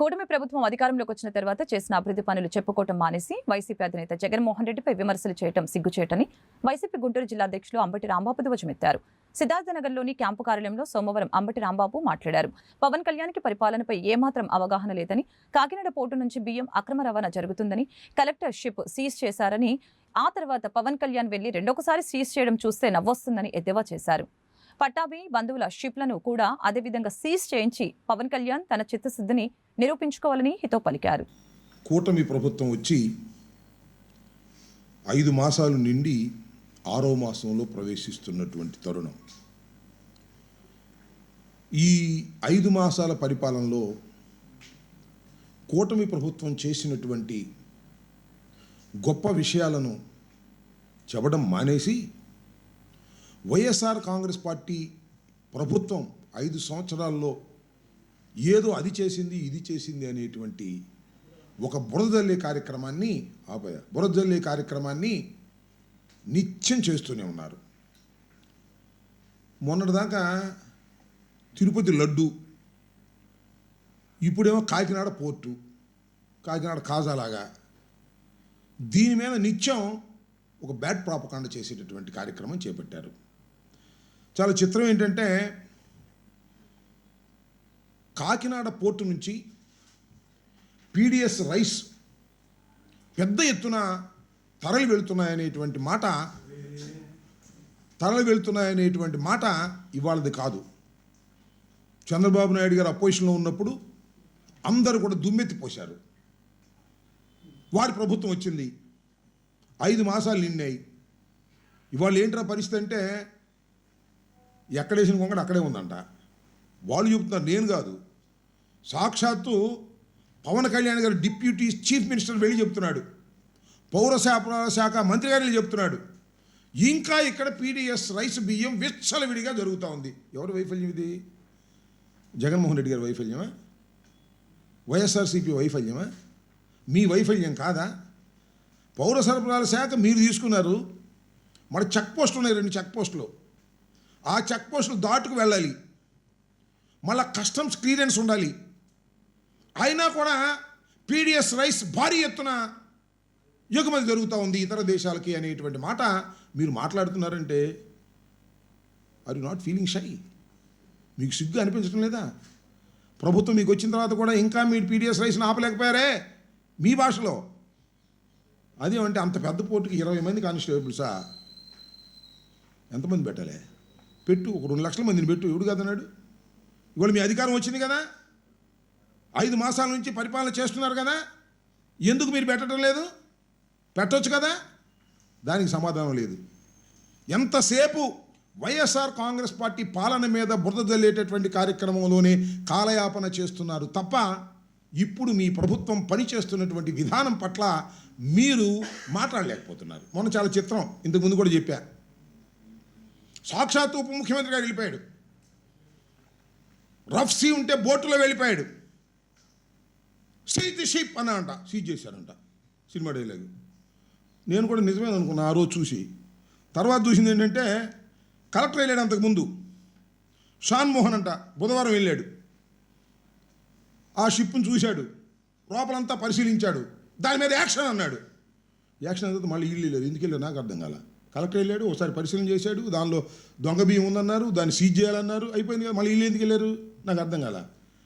కూటమి ప్రభుత్వం అధికారంలోకి వచ్చిన తర్వాత చేసిన అభివృద్ధి పనులు చెప్పుకోవటం మానేసి వైసీపీ అధినేత జగన్మోహన్ రెడ్డిపై విమర్శలు చేయటం సిగ్గుచేటని వైసీపీ గుంటూరు జిల్లా అధ్యక్షులు అంబటి రాంబాబు ధ్వజమెత్తారు. సిద్ధార్థనగర్లోని క్యాంపు కార్యాలయంలో సోమవారం అంబటి రాంబాబు మాట్లాడారు. పవన్ కళ్యాణ్కి పరిపాలనపై ఏమాత్రం అవగాహన లేదని కాకినాడ పోర్టు నుంచి బియ్యం అక్రమ రవాణా జరుగుతుందని కలెక్టర్ షిప్ సీజ్ చేశారని ఆ తర్వాత పవన్ కళ్యాణ్ వెళ్ళి రెండోసారి సీజ్ చేయడం చూస్తే నవ్వొస్తుందని ఎద్దేవా చేశారు. పట్టాభి బంధువుల షిప్లను కూడా అదేవిధంగా సీజ్ చేయించి పవన్ కళ్యాణ్ తన చిత్తశుద్ధిని నిరూపించుకోవాలని హితో పలికారు. కూటమి ప్రభుత్వం వచ్చి ఐదు మాసాలు నిండి ఆరో మాసంలో ప్రవేశిస్తున్నటువంటి తరుణం. ఈ ఐదు మాసాల పరిపాలనలో కూటమి ప్రభుత్వం చేసినటువంటి గొప్ప విషయాలను చెప్పడం మానేసి వైఎస్ఆర్ కాంగ్రెస్ పార్టీ ప్రభుత్వం ఐదు సంవత్సరాల్లో ఏదో అది చేసింది ఇది చేసింది అనేటువంటి ఒక బురదల్లే కార్యక్రమాన్ని ఆపయ బురదల్లే కార్యక్రమాన్ని నిత్యం చేస్తూనే ఉన్నారు. మొన్నటిదాకా తిరుపతి లడ్డు ఇప్పుడేమో కాకినాడ పోర్టు కాకినాడ కాజాలాగా దీని మీద నిత్యం ఒక బ్యాడ్ ప్రాపకాండ చేసేటటువంటి కార్యక్రమం చేపట్టారు. చాలా చిత్రం ఏంటంటే కాకినాడ పోర్టు నుంచి పీడిఎస్ రైస్ పెద్ద ఎత్తున తరలి వెళుతున్నాయనేటువంటి మాట తరలి వెళుతున్నాయనేటువంటి మాట ఇవాళది కాదు. చంద్రబాబు నాయుడు గారు అపోజిషన్లో ఉన్నప్పుడు అందరూ కూడా దుమ్మెత్తిపోశారు. వారి ప్రభుత్వం వచ్చింది. ఐదు మాసాలు నిన్నాయి ఇవాళ ఏంట్రా పరిస్థితి అంటే ఎక్కడేసిన కొంగడు అక్కడే ఉందంట. వాళ్ళు చెబుతున్నారు నేను కాదు. సాక్షాత్తు పవన్ కళ్యాణ్ గారు డిప్యూటీ చీఫ్ మినిస్టర్ వెళ్ళి చెప్తున్నాడు. పౌర సరఫరాల శాఖ మంత్రి గారు వెళ్ళి చెప్తున్నాడు. ఇంకా ఇక్కడ పీడిఎస్ రైస్ బియ్యం విచ్చలవిడిగా జరుగుతూ ఉంది. ఎవరి వైఫల్యం ఇది? జగన్మోహన్ రెడ్డి గారి వైఫల్యమా? వైఎస్ఆర్సీపీ వైఫల్యమా? మీ వైఫల్యం కాదా? పౌర సరఫరాల శాఖ మీరు తీసుకున్నారు. మన చెక్ పోస్టులు ఉన్నాయి రెండు చెక్ పోస్టులు. ఆ చెక్ పోస్టులు దాటుకు వెళ్ళాలి. మళ్ళా కస్టమ్స్ క్లియరెన్స్ ఉండాలి. అయినా కూడా పీడిఎస్ రైస్ భారీ ఎత్తున ఎగుమతి జరుగుతూ ఉంది ఇతర దేశాలకి అనేటువంటి మాట మీరు మాట్లాడుతున్నారంటే are you not feeling shy మీకు సిగ్గు అనిపించడం లేదా? ప్రభుత్వం మీకు వచ్చిన తర్వాత కూడా ఇంకా మీరు పీడిఎస్ రైస్ని ఆపలేకపోయారే మీ భాషలో. అదేమంటే అంటే అంత పెద్ద పోర్టుకి ఇరవై మంది కానిస్టేబుల్సా ఎంతమంది పెట్టాలి? పెట్టు ఒక రెండు లక్షల మందిని పెట్టు ఎవడు కదన్నాడు ఇవాళ మీ అధికారం వచ్చింది కదా? ఐదు మాసాల నుంచి పరిపాలన చేస్తున్నారు కదా? ఎందుకు మీరు పెట్టడం లేదు? పెట్టవచ్చు కదా? దానికి సమాధానం లేదు. ఎంతసేపు వైఎస్ఆర్ కాంగ్రెస్ పార్టీ పాలన మీద బురద జల్లేటటువంటి కార్యక్రమంలోనే కాలయాపన చేస్తున్నారు తప్ప ఇప్పుడు మీ ప్రభుత్వం పనిచేస్తున్నటువంటి విధానం పట్ల మీరు మాట్లాడలేకపోతున్నారు. మొన్న చాలా చిత్రం ఇంతకుముందు కూడా చెప్పా. సాక్షాత్ ఉప ముఖ్యమంత్రి గారు వెళ్ళిపోయాడు. రఫ్ సీ ఉంటే బోటులో వెళ్ళిపోయాడు. సీ ది షిప్ అన్న అంట సీజ్ చేశారంట సినిమా డైలాగ్. నేను కూడా నిజమే అనుకున్నా ఆ రోజు చూసి. తర్వాత చూసింది ఏంటంటే కలెక్టర్ వెళ్ళాడు అంతకుముందు షాన్ మోహన్ అంట. బుధవారం వెళ్ళాడు. ఆ షిప్ను చూశాడు. లోపలంతా పరిశీలించాడు. దాని మీద యాక్షన్ అన్నాడు. యాక్షన్ తర్వాత మళ్ళీ ఇల్లు లేదు ఎందుకు వెళ్ళారు నాకు అర్థం కాల. కలెక్టర్ వెళ్ళాడు ఒకసారి పరిశీలన చేశాడు. దానిలో దొంగ బియ్యం ఉందన్నారు దాన్ని సీజ్ చేయాలన్నారు. అయిపోయింది కదా మళ్ళీ ఇల్లు ఎందుకు వెళ్ళారు? నాకు అర్థం కాల.